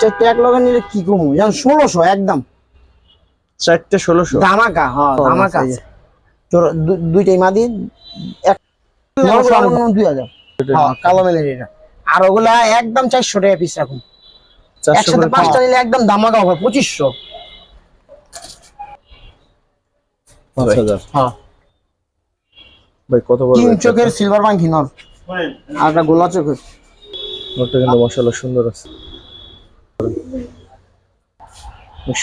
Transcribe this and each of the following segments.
চারটে এক লগে নিলে কি কমু? যেমন ষোলোশো একদম। চারটে ষোলোশো? ধামাকা হ্যাঁ ধামাকা। দুইটাই মাদি এক দুই হাজার হ্যাঁ কালো আর ওগুলা একদম চারশো টাকা পিস রাখুন। চারশো একসাথে পাঁচটা নিলে একদম ধামাকা হবে পঁচিশশো। হ্যাঁ ভাই কত বড় তিন চোখের সিলভার পাঙ্কি নর। আর একটা গোলা চোখের। নোটটা কিন্তু মশালা সুন্দর আছে।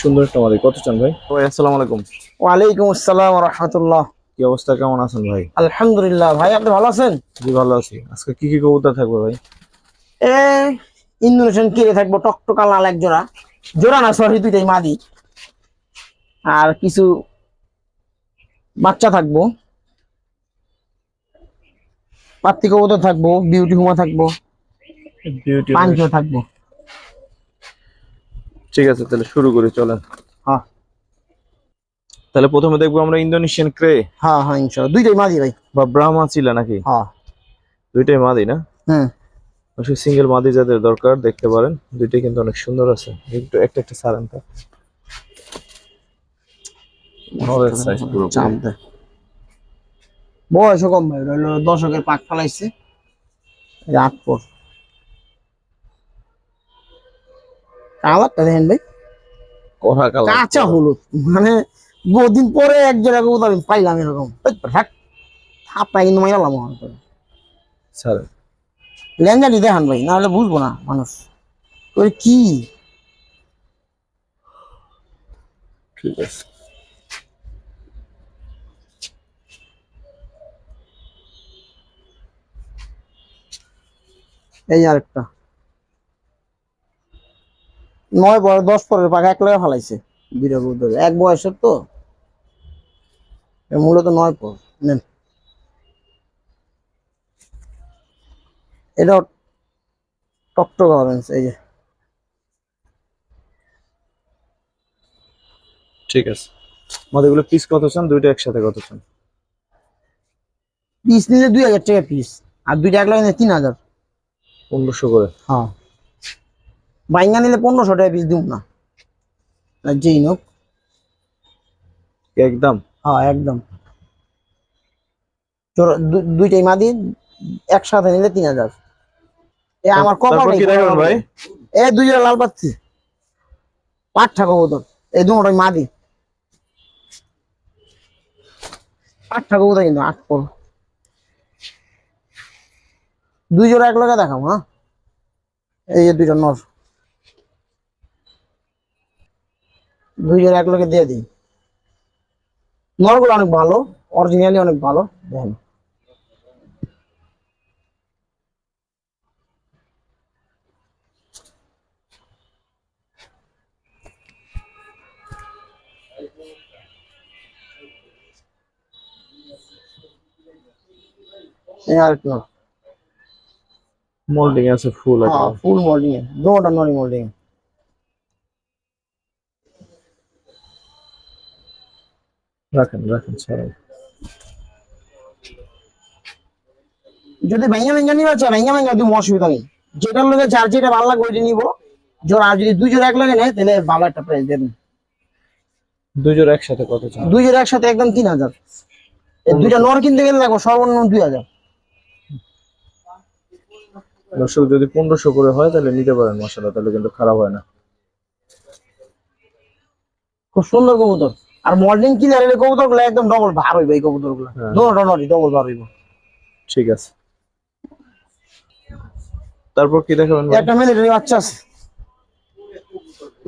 সুন্দর একটা মাদি কত চান ভাই? ভাই আসসালামু। আলাইকুম ওয়ালাইকুম আসসালাম রহমতুল্লাহ কি অবস্থা? কেমন আছেন ভাই? আলহামদুলিল্লাহ। ভাই আপনি ভালো আছেন? জি ভালো আছি। আজকে কি কি কবুতর থাকবে ভাই? এ ইন্দোনেশিয়ান কিনে থাকব? টকটকা লাল এক জোড়া। জোড়া না সরি দুইটাই মাদি। আর কিছু বাচ্চা থাকব। পাত্তি কবুতর থাকব বিউটি হুমা থাকব। বিউটি থাকব। ঠিক আছে তাহলে শুরু করি চলেন। হ্যাঁ। তাহলে প্রথমে দেখব আমরা ইন্দোনেশিয়ান ক্রে। হ্যাঁ হ্যাঁ ইনশাল্লাহ দুইটাই মাদি ভাই। বা ব্রাহ্মা ছিল নাকি? হ্যাঁ। দুইটাই মাদি না? হুম অবশ্যই সিঙ্গেল মাদি যাদের দরকার দেখতে পারেন। দুইটাই কিন্তু অনেক সুন্দর আছে। একটু একটা একটা সারান তো। নরের সাইজ পুরো চামতে বয়সও কম ভাই দশকের পাক ফালাইছে। আট পর কালারটা দেখেন ভাই। কড়া কালার। কাঁচা হলুদ। মানে বহুদিন পরে এক জোড়া কবুতর পাইলাম এরকম। থাপটা কিন্তু মাইলাম করে সারেন লেঞ্জাটি দেখান ভাই নাহলে বুঝব না মানুষ। ওই কি? ঠিক আছে। এই আরেকটা। নয় বয়স দশ পরের পাকা এক লগে ফালাইছে বিরা কবুতর এক বয়সের তো। মূলত নয় পর নেন। এটা টকটক অরেঞ্জ এই যে। ঠিক আছে। মাদিগুলো পিস কত চান? দুইটা একসাথে কত চান? পিস নিলে দুই হাজার টাকা পিস আর দুইটা এক লগে তিন হাজার। পনেরোশো করে? হ্যাঁ। বাইঙ্গা নিলে পনেরোশো টাকা পিস দিব না। যেই নোক একদম। হ্যাঁ একদম। দুইটাই মাদি একসাথে নিলে তিন হাজার। এ আমার তারপর কপাল কি দেখাবেন ভাই? এ দুই লাল পাচ্ছি। পাঁচটা কবুতর। এই দুটোই মাদি। আটটা কবুতর কিন্তু আট পর দুই জোড়া এক লগে দেখাবো হ্যাঁ? এই যে দুইটা নর। দুই জোড়া এক লগে দিয়ে দিই। নরগুলো অনেক ভালো অরিজিনালি অনেক ভালো দেখেন। এই আর কি মোল্ডিং আছে ফুল হ্যাঁ আছে ফুল মোল্ডিং এ দুটোটা নরি রাখেন রাখেন ছাড়েন যদি ভেঙে ভেঙে নিবা চা ভেঙে ভেঙে তুমি অসুবিধা নেই। যেটার লোকে যার যেটা ভালো লাগবে ওইটা নিবো। জোর আর যদি দুই জোড়া এক লাগে নেয় তাহলে ভালো একটা প্রাইস দেবেন দুই জোড়া একসাথে কত চান? দুই জোড়া একসাথে একদম তিন হাজার। দুইটা নর কিনতে গেলে দেখো সর্বনিম্ন দুই হাজার। দর্শক যদি পনেরোশো করে হয় তাহলে নিতে পারেন মশলা তাহলে কিন্তু খারাপ হয় না। খুব সুন্দর কবুতর। আর মডেলিং ক্লিয়ার হলে কবুতরগুলো একদম ডবল ভার হইবে এই কবুতরগুলো ডবল ভার হইব। ঠিক আছে। তারপর কি দেখাবেন? একটা মিলিটারি বাচ্চা আছে।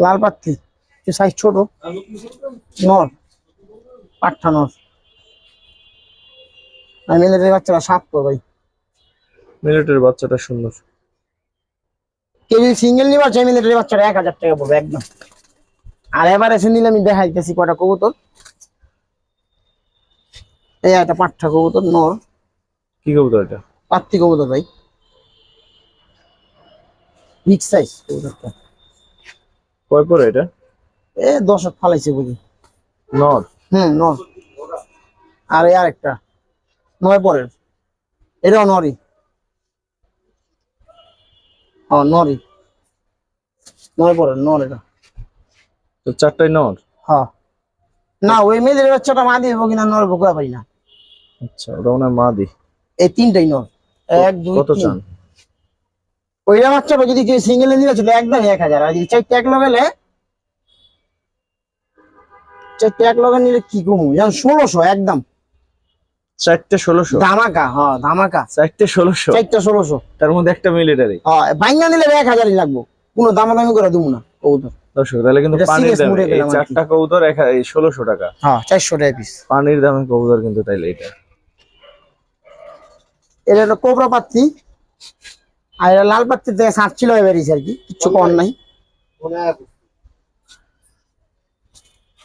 লাল পাত্তি সাইজ ছোট। নর। পাঠা নর। আর মিলিটারি বাচ্চাটা সাত তো ভাই। মিলিটারি বাচ্চাটা সুন্দর। যদি সিঙ্গেল নিবা চাই মিলিটারি বাচ্চাটা এক হাজার টাকা পড়বে একদম। আর এবার এসে নিলে আমি দেখাইতেছি কটা কবুতর। এই একটা পাঠা কবুতর নর। কি কবুতর এটা? পাত্তি কবুতর ভাই। বিগ সাইজ কবুতরটা। কয় পরে এটা? এ দশক ফালাইছে বুঝি। নর? হুম নর। আর এই আরেকটা। নয় পরের। এটাও নরি ও নরি নয় পরের নর এটা। তো চারটাই নর? হ্যাঁ। না ওই মেয়েদের বাচ্চাটা হব কিনা নর পারি না। আচ্ছা ওটা মনে হয় মাদি এই তিনটাই নর। এক দুই কত চান? ওইটা বাচ্চাটা যদি কেউ সিঙ্গেলে নিয়ে ছিল একদম এক হাজার। আর যদি চারটে এক লগালে চারটে এক লগা নিলে কি কমু? যেমন ষোলোশো একদম। চারটে ষোলোশো? ধামাকা হ্যাঁ ধামাকা। চারটে ষোলোশো? চারটা ষোলোশো। তার মধ্যে একটা মিলিটারি হ্যাঁ বাইঙ্গা নিলে এক হাজারই লাগবো। কোনো দামাদামি করে দেবো না। কবুতর দর্শক তাহলে কিন্তু পানির দামে এই। চারটা কবুতর ষোলোশো টাকা। হ্যাঁ চারশো টাকা পিস পানির দামে কবুতর কিন্তু তাইলে এটা। এটা একটা কোবরা পাত্তি। আর এটা লাল পাত্তি থেকে বেরিয়েছে আর কি কিচ্ছু কর নাই।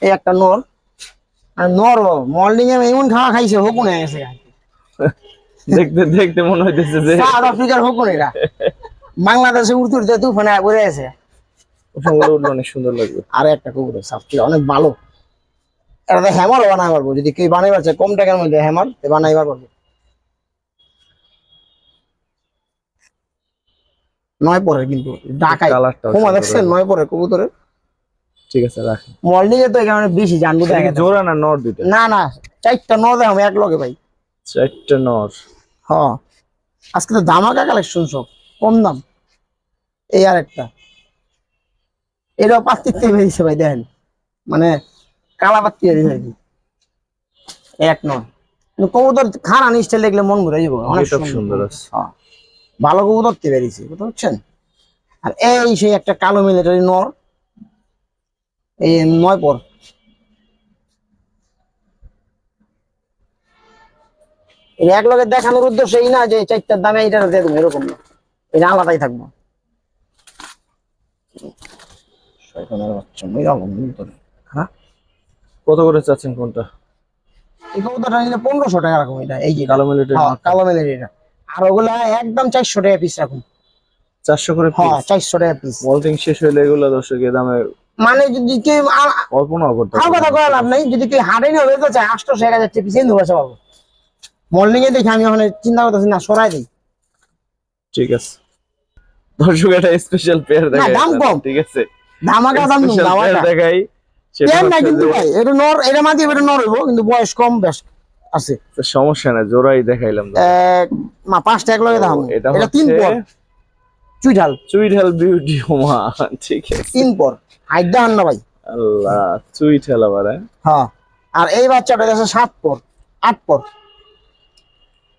এই একটা নর। আর নর মর্নিং এ এমন খাওয়া খাইছে হকুন হয়ে গেছে। দেখতে দেখতে মনে হইতেছে যে সাউথ আফ্রিকার হকুন এরা। বাংলাদেশে উড়তে উড়তে তুফানে পড়ে গেছে। ওখানে উঠলে অনেক সুন্দর লাগবে। আর একটা কুকুর সাপ অনেক ভালো। এটা হ্যামারও বানাই পারব যদি কেউ বানাই পারছে কম টাকার মধ্যে হ্যামার বানাইবার পারব নয় পরে কিন্তু ঢাকায়। কালারটাও দেখছেন? নয় পরে কবুতরে ঠিক আছে রাখি মর্নিং এ তো এখানে বেশি জানব জোড়া না নর দুইটা? না না চারটা ন দেখাম এক লগে ভাই চারটে নর। হ্যাঁ আজকে তো ধামাকা কালেকশন সব কম দাম। এই আর একটা এটাও পাত্তির থেকে বেরিয়েছে ভাই দেখেন। মানে কালা বেরিয়েছে আর কি। এক নয়। কবুতর খান স্টাইল দেখলে মন ঘুরে যাব অনেক সুন্দর। হ্যাঁ। ভালো কবুতর থেকে বেরিয়েছে বুঝতে পারছেন? আর এই সেই একটা কালো মিলিটারি নর এই নয় পর। এক লগে দেখানোর উদ্দেশ্য এই না যে চারটার দামে এটা দিয়ে দেবো এরকম না। এটা আলাদাই থাকব। শয়তানের বাচ্চা, ভিতরে। হ্যাঁ? কত করে চাচ্ছেন কোনটা এই কবুতরটা নিলে পনেরোশো টাকা রাখুন এটা এই যে কালো মিলিটারি হ্যাঁ কালো এটা। আর ওগুলা একদম চারশো টাকা পিস রাখুন চারশো করে হ্যাঁ চারশো টাকা পিস মল্টিং শেষ হইলে এগুলো দর্শক এ দামে মানে যদি কেউ কল্পনাও করতে আর কথা। লাভ নাই যদি কেউ হাটে নিয়ে হতে চায় আটশোশো এক হাজার টাকা পিছিয়ে দেবো পাবো। মর্নিং এ দেখি আমি ওখানে চিন্তা করতেছি না সরাই দিই। ঠিক আছে। দর্শক একটা স্পেশাল পেয়ার দেখাই দাম কম। ঠিক আছে? ধামাকা দাম দিন স্পেশাল পেয়ার ধামাকা দেখাই সেটা না কিন্তু ভাই এটা নর এটা মাটি এটা নর হইব কিন্তু বয়স কম বেশ আছে। সমস্যা না জোড়াই দেখাইলাম এক মা পাঁচটা এক লগে দাম এটা তিন পর। বিউটি ঠিক আছে। তিন পর। না ভাই। আল্লাহ আবার হ্যাঁ? হ্যাঁ। আর এই বাচ্চাটা আছে সাত পর আট পর।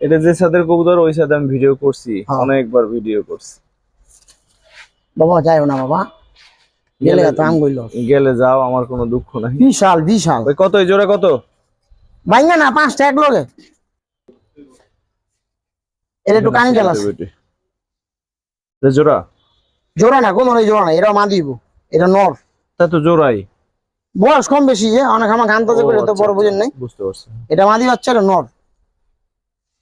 এটা যে সাদের কবুতর ওই সাথে আমি ভিডিও করছি হ্যাঁ। অনেকবার ভিডিও করছি। বাবা যাইও না বাবা। গেলে তো আম গইল গেলে যাও আমার কোনো দুঃখ নাই। বিশাল বিশাল। ওই কত জোড়া কত? না পাঁচটা এক লগে এটা একটু কানি জোড়া? জোড়া না কোনো জোড়া না এটা মা দিব এটা নর। তা তো জোড়াই। বয়স কম বেশি এ, অনেক আমার করে তো আচ্ছা, বড় বুঝেন নাই। বুঝতে পারছি। এটা মাদি বাচ্চা এটা নর।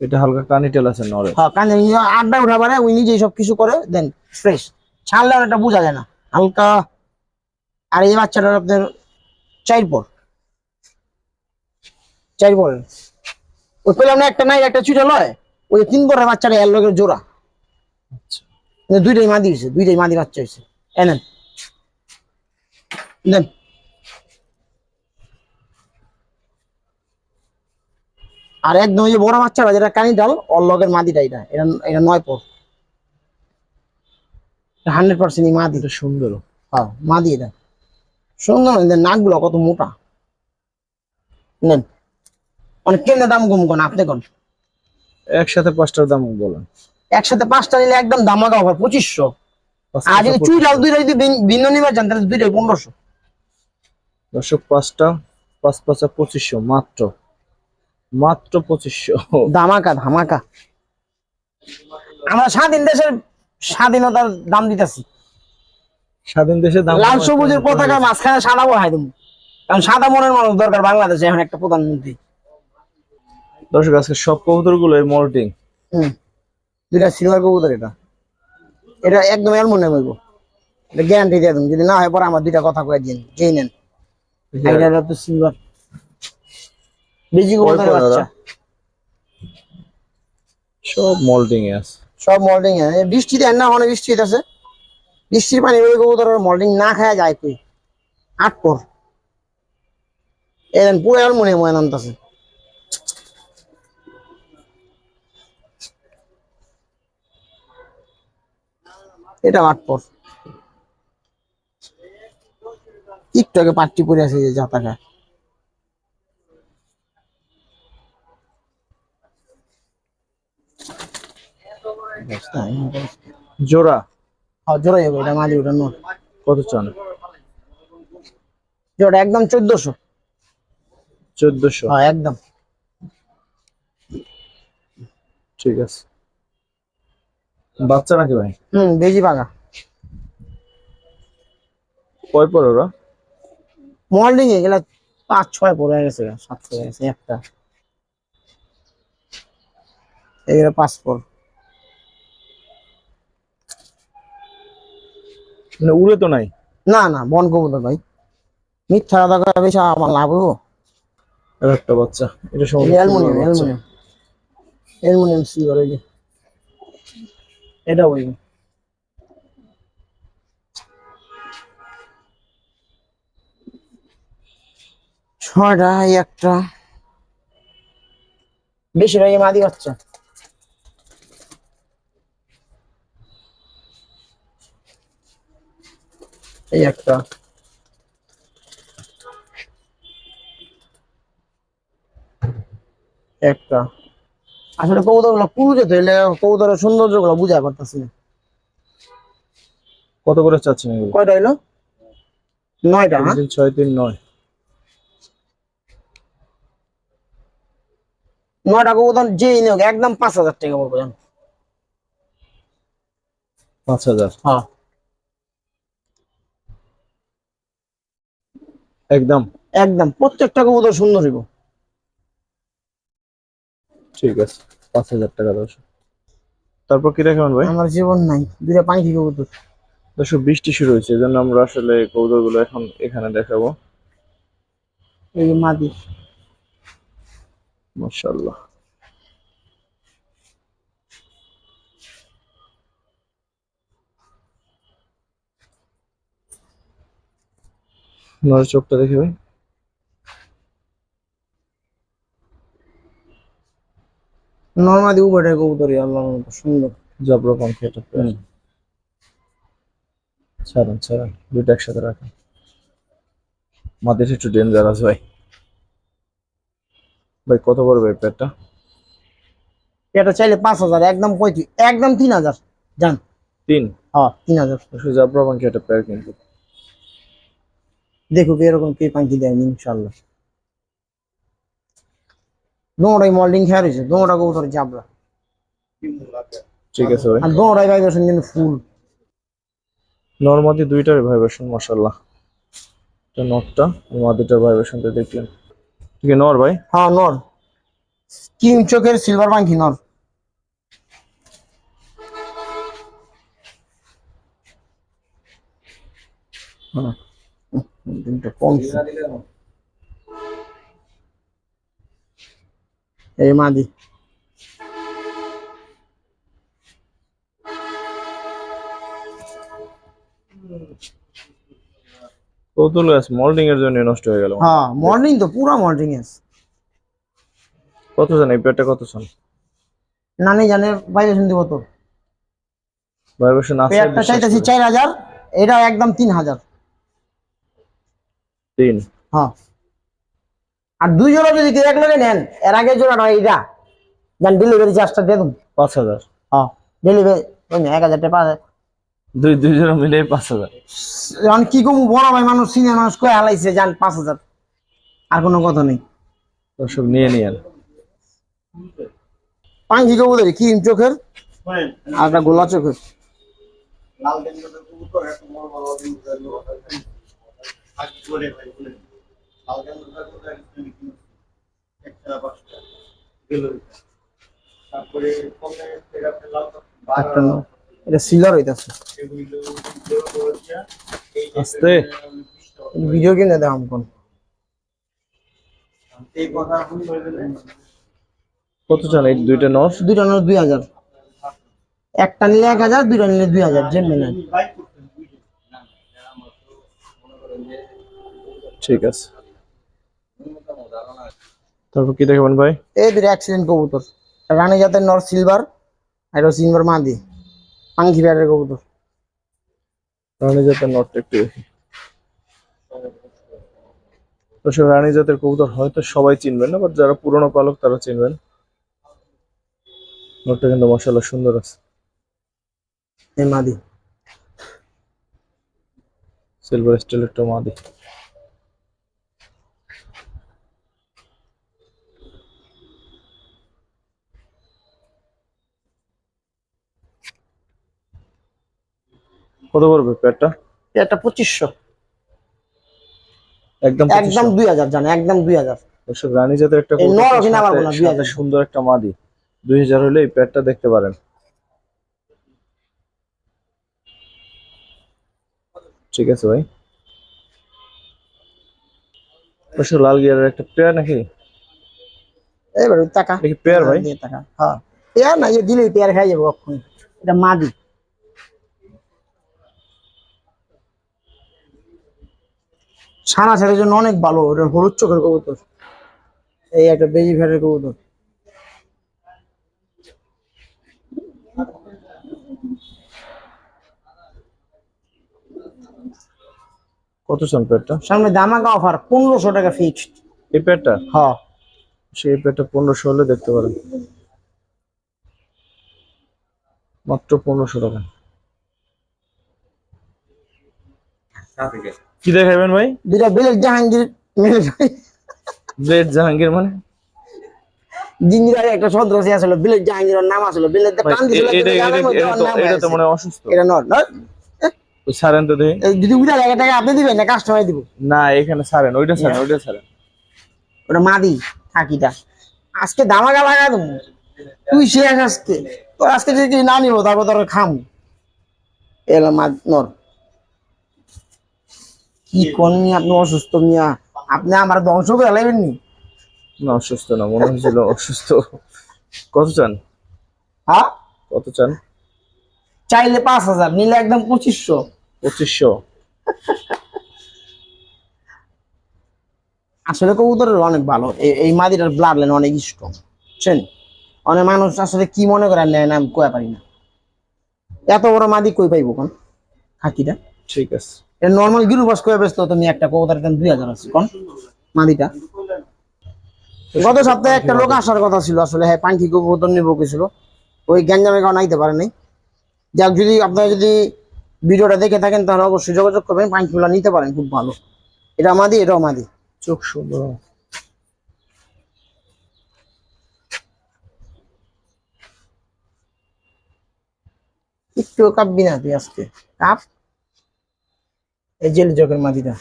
এটা হালকা কানি টেল আছে নরে হ্যাঁ কানে আড্ডা উঠা পারে ওই নিজেই সব কিছু করে দেন ফ্রেশ ছাড়লে এটা বোঝা যায় না। হালকা আর এই বাচ্চাটার আপনার চাইর পর চাইর পর ওই পেলাম না একটা নাই একটা চুটা লয়। ওই তিন পরের বাচ্চাটা এর লোকের জোড়া। আচ্ছা। দুইটাই মাদি হয়েছে দুইটাই মাদি বাচ্চা হয়েছে। এনেন দেন আর একদম ওই যে বড় বাচ্চাটা যেটা কানি ডাল ওর লগের মাদিটা এটা। এটা এটা নয় পর। হান্ড্রেড পার্সেন্ট মাদি। সুন্দর। হ্যাঁ মাদি এটা। সুন্দর না, নাকগুলো কত মোটা। নেন। অনেক কেন দাম কম কোন আপনি কোন একসাথে পাঁচটার দাম বলেন। একসাথে পাঁচটা নিলে একদম দামাকা হবে পঁচিশশো। আর যদি চুই ডাল দুইটা যদি ভিন্ন- ভিন্ন নিবার চান তাহলে দুইটাই পনেরোশো। দর্শক পাঁচটা পাঁচ পাঁচা পঁচিশশো মাত্র। মাত্র পঁচিশশো। ধামাকা ধামাকা। আমরা স্বাধীন দেশের স্বাধীনতার দাম দিতেছি। স্বাধীন দেশে দাম লাল সবুজের পতাকা মাঝখানে সাদা বহাই দেবো। কারণ সাদা মনের মানুষ দরকার বাংলাদেশে এখন একটা প্রধানমন্ত্রী। দর্শক আজকে সব কবুতরগুলো মল্টিং। হুম। সিলভার কবুতর এটা। এটা একদম অ্যালমোনিয়াম হইব। এটা গ্যারান্টি দিয়ে দেবো। যদি না হয় পরে আমার দুইটা কথা কয়ে দিন। যেই নেন। এটা তো সিলভার। পর বাচ্চা? সব মল্টিং এ আছে। সব মল্ডিং বৃষ্টি দেন না ওখানে বৃষ্টি আছে বৃষ্টির পানি ওই কবুতর মল্ডিং না খায়া যায় কই? আট পর। এদিন পুরো মনে মনে নামতাছে। এটা আট পর। আগে পাট্টি পরে আছে যে জাতাকা জোড়া। জোড়া যাবে এটা মাঝে ওটা নয়। কত চান? জোড়া একদম চোদ্দশো। চোদ্দশো? হ্যাঁ একদম। ঠিক আছে। বাচ্চা নাকি ভাই? হম বেজি পাকা। কয় পর ওরা? মল্ডিং এ গেলে পাঁচ ছয় পরে গেছে সাত পরে গেছে একটা। এগুলো পাঁচ পর। মানে উড়ে তো নাই? না না বন কবুতর ভাই মিথ্যা কথা কয়ে বেশি আমার লাভ হব আর একটা বাচ্চা এটা সম্ভবত অ্যালমোনিয়াম। অ্যালমোনিয়াম। অ্যালমোনিয়াম সিলভার ওই যে। এটা ওই ছয়টা একটা। বেশি বেশিরভাগই মাদি বাচ্চা এই একটা। একটা। আসলে কবুতরগুলো পুরুষে তো এলে কবুতরের সৌন্দর্যগুলো বুঝাই পারতেছি না। কত করে চাচ্ছেন কয়টা হইল? নয়টা হ্যাঁ? ছয় তিন নয়। নয়টা কবুতর যেই নিয়োগ একদম পাঁচ হাজার টাকা পড়বে জানো। পাঁচ হাজার? হ্যাঁ। একদম। একদম। প্রত্যেকটা কবুতর সুন্দর হইব। ঠিক আছে পাঁচ হাজার টাকা দশ তারপর কি রাখবেন ভাই? আমার জীবন নাই দুইটা থেকে কবুতর। দর্শক বৃষ্টি শুরু হয়েছে এজন্য জন্য আমরা আসলে কৌদরগুলো এখন এখানে দেখাবো। এই যে মাদি। মাশাল্লাহ নর চোখটা দেখে ভাই। নর্মাদি উভয়টাই কবুতরই আল্লাহ সুন্দর। জবরা পাখি এটা। ছাড়ুন ছাড়ুন দুটো একসাথে রাখেন। মাদের একটু ডেঞ্জারাস ভাই। ভাই কত পড়বে এই পেটটা? এটা চাইলে পাঁচ হাজার একদম পঁয়ত্রিশ একদম তিন হাজার। জান তিন? হ্যাঁ তিন হাজার। জাবরা পাখি একটা পেয়ার কিন্তু দেখো এরকম কে পাখি দেয় ইনশাল্লাহ দোনোটাই মল্ডিং খেয়ার হয়েছে দোনোটা কবুতর জাবরা। ঠিক আছে ভাই। আর দোনোটাই ভাইব্রেশন কিন্তু ফুল নর্মাদি দুইটার ভাইব্রেশন মাশাল্লাহ এটা নটটা মাদিটার ভাইব্রেশনটা দেখলেন। ঠিক আছে নর ভাই? হ্যাঁ নর। কিং চোখের সিলভার পাখি নর। হ্যাঁ। দিনটা কমছে এই মাদি কৌতুল গাছ মল্ডিং এর জন্য নষ্ট হয়ে গেল। হ্যাঁ মর্নিং তো পুরা আছে কত জান এই পেটটা কত চান? নানি জানে ভাইব্রেশন দিব তো ভাইব্রেশন আছে পেয়ারটা বিশ্বাস চাইতেছি করি। চার হাজার এটা একদম তিন হাজার। তিন। হ্যাঁ। আর দুই জোড়া যদি এক লগে নেন এর আগে জোড়া নয় এটা জান ডেলিভারি চার্জটা দিয়ে দেবো। পাঁচ হাজার। হ্যাঁ ডেলিভারি এক হাজার টাকা। দুই দুই জন মিলে পাঁচ হাজার। এখন কি কমু বড় ভাই মানুষ সিনিয়র মানুষ কয়ে হালাইছে যান পাঁচ হাজার। আর কোনো কথা নেই। দর্শক নিয়ে নিয়েন। পাঙ্কি কবুতর ক্রিম চোখের? আর একটা গোলা চোখের? একটা না। এটা সিলার হইতাছে। আস্তে। ভিডিও কিনে দেখাম কোন কত চান? এই দুইটা নর দুইটা নিলে দুই হাজার। একটা নিলে এক হাজার দুইটা নিলে দুই হাজার যেমনি নেন ঠিক আছে। তারপর কি দেখাবেন ভাই? এই দুটো অ্যাক্সিডেন্ট কবুতর। রানী জাতের নর সিলভার আর সিলভার মাদি। পাঙ্কি ব্যাটের কবুতর। রানী জাতের নটটা একটু দেখি। দর্শক রানী জাতের কবুতর হয়তো সবাই চিনবেন না বাট যারা পুরনো পালক তারা চিনবেন। নটটা কিন্তু মশালা সুন্দর আছে। এই মাদি। সিলভার স্টিল একটা মাদি। কত পড়বে প্যাটটা এটা পঁচিশশো। একদম একদম দুই হাজার জানে একদম দুই হাজার। দর্শক রানী জাতের একটা এই কবুতর, কিনা পারব না, 2000 সুন্দর একটা মাদি। দুই হাজার হলে এই প্যাটটা দেখতে পারেন। ঠিক আছে ভাই। দর্শক লাল গিয়ারের একটা পেয়ার নাকি? এবার টাকা। পেয়ার ভাই? টাকা। হ্যাঁ। পেয়ার না যে দিলেই পেয়ার খাই যাব কখন এটা মাদি। সানা ছেড়ের জন্য অনেক ভালো ওটা হলুদ চোখের কবুতর। এই একটা বেজি ফ্যাটের কবুতর। কত চান প্যাটটা সামনে দামাকা অফার পনেরোশো টাকা ফিক্সড এই প্যাটটা হ্যাঁ। সেই প্যাটটা পনেরোশো হলে দেখতে পারেন। মাত্র পনেরোশো টাকা। কি দেখাবেন ভাই? দুটা বিলেট জাহাঙ্গীর ব্লেড জাহাঙ্গীর মানে? জিঞ্জিরার একটা সদস্য আসলে বিলেট জাহাঙ্গীরের নাম আসলে দিছিল এটা তো। মানে অসুস্থ। এটা সারেন তো দেখি। যদি এক টাকা আপনি দিবেন না কাস্টমার দিব। না এখানে সারেন ওইটা সারেন ওইটা সারেন ওটা মাদি থাকিটা আজকে দামাগা লাগা দেবো। তুই শেষ আজকে। তোর আজকে যদি না নিব তারপর তোর খাম। এলাম নর। কি কোন মিয়া আপনি অসুস্থ মিয়া? আপনি আমার ধ্বংস করে লাগবেন নি না অসুস্থ না মনে হয়েছিল অসুস্থ। কত চান হ্যাঁ? কত চান চাইলে পাঁচ হাজার নিলে একদম পঁচিশশো। পঁচিশশো। আসলে কবুতরের অনেক ভালো। এই- মাদিটার ব্লাড লাইন অনেক স্ট্রং বুঝছেন? অনেক মানুষ আসলে কি মনে করে নেয় না আমি কয়ে পারি না। এত বড় মাদি কই পাইবো কোন? হাকিটা ঠিক আছে। এটা নর্মাল গিরু বাস কয়ে ব্যস্ত তুমি একটা কবুতরের দাম দুই হাজার আছে কোন? মাদিটা গত সপ্তাহে একটা লোক আসার কথা ছিল আসলে হ্যাঁ পাঙ্কি কবুতর নিবো গেছিল ওই গ্যাঞ্জামে কারণ আইতে পারে নাই যাক যদি আপনারা যদি ভিডিওটা দেখে থাকেন তাহলে অবশ্যই যোগাযোগ করবেন। পাঙ্কিগুলো নিতে পারেন খুব ভালো। এটা মাদি এটাও মাদি। চোখ সুন্দর। একটু কাঁপবি না তুই আজকে। কাপ। এই জেল জগের মাদিটা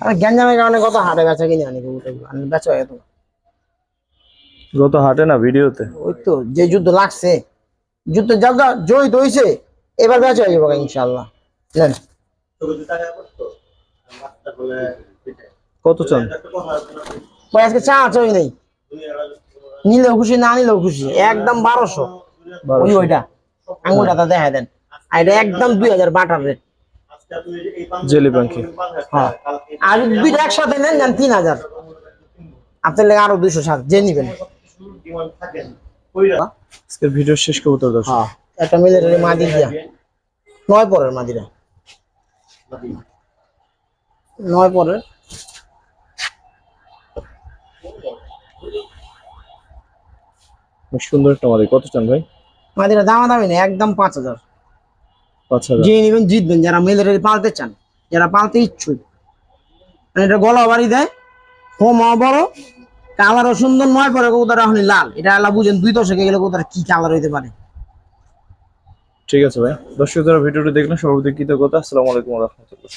আর গ্যাঞ্জামের কারণে কত হাটে বেচা কিনে আনি কবুতরগুলো বেচা এত গত হাটে না ভিডিওতে? ওই তো যে যুদ্ধ লাগছে যুদ্ধ জায়গা জয়িত হয়েছে এবার বেচা হয়ে যাব ইনশাল্লাহ নেন। কত চান? আজকে চা চই নেই। নিলেও খুশি না নিলেও খুশি একদম বারোশো। ওই ওইটা আঙুলটা দেখা দেন। আর এটা একদম দুই হাজার বাটার রেট। জেলি পাখি হ্যাঁ। আর দুইটা একসাথে নেন যান তিন হাজার। আপনার লেগে আরও দুইশো সাত যে নিবেন। আজকের ভিডিও শেষ কবুতর দর্শক। হ্যাঁ একটা মিলিটারি মাদি দিয়া। নয় পরের মাদিরা। নয় পরের। সুন্দর একটা মাদি। কত চান ভাই? মাদিরা দামা দামি নেই একদম পাঁচ হাজার। যে নেবেন জিতবেন যারা মিলিটারি পালতে চান যারা পালতে ইচ্ছুক। মানে এটা গলা বাড়ি দেয় হোম বড় কালারও সুন্দর নয় পরে কবুতর এখন লাল। এটা আলা বুঝেন দুই দশকে গেলে কবুতর কি কালার হইতে পারে। ঠিক আছে ভাই। দর্শক যারা ভিডিওটি দেখলেন সর্বদিক কৃতজ্ঞতা আসসালামু আলাইকুম রহমতুল্লাহ।